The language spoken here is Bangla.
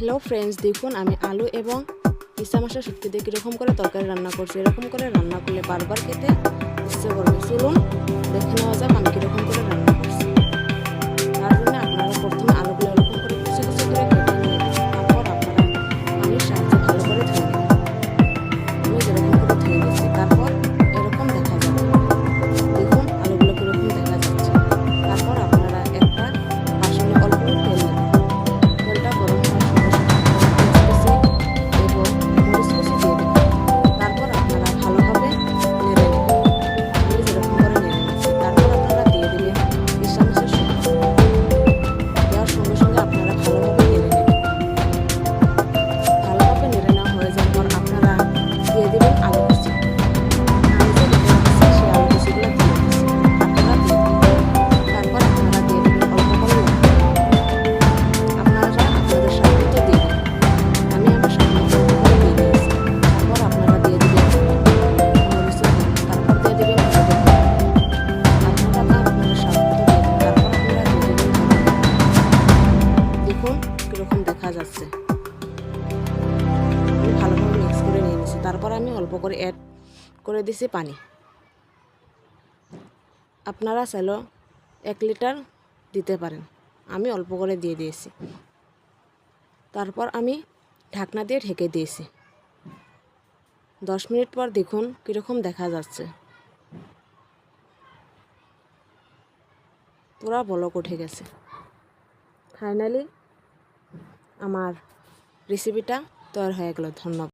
হ্যালো ফ্রেন্ডস দেখুন আমি আলু এবং ইসা মশলা শুটকি দিয়ে কীরকম করে তরকারি রান্না করছি। এরকম করে রান্না করলে বারবার খেতে ইচ্ছে করবে। চলুন দেখে নেওয়া যাক আমি কীরকম করে কীরকম দেখা যাচ্ছে। ভালোভাবে মিক্স করে নিয়ে নিয়েছি তারপর আমি অল্প করে অ্যাড করে দিছি পানি। আপনারা চাইলেও এক লিটার দিতে পারেন। আমি অল্প করে দিয়ে দিয়েছি। তারপর আমি ঢাকনা দিয়ে ঢেকে দিয়েছি। দশ মিনিট পর দেখুন কীরকম দেখা যাচ্ছে। পুরা বলক উঠে গেছে। ফাইনালি আমার রেসিপিটা তৈরি হয়ে গেল। ধন্যবাদ।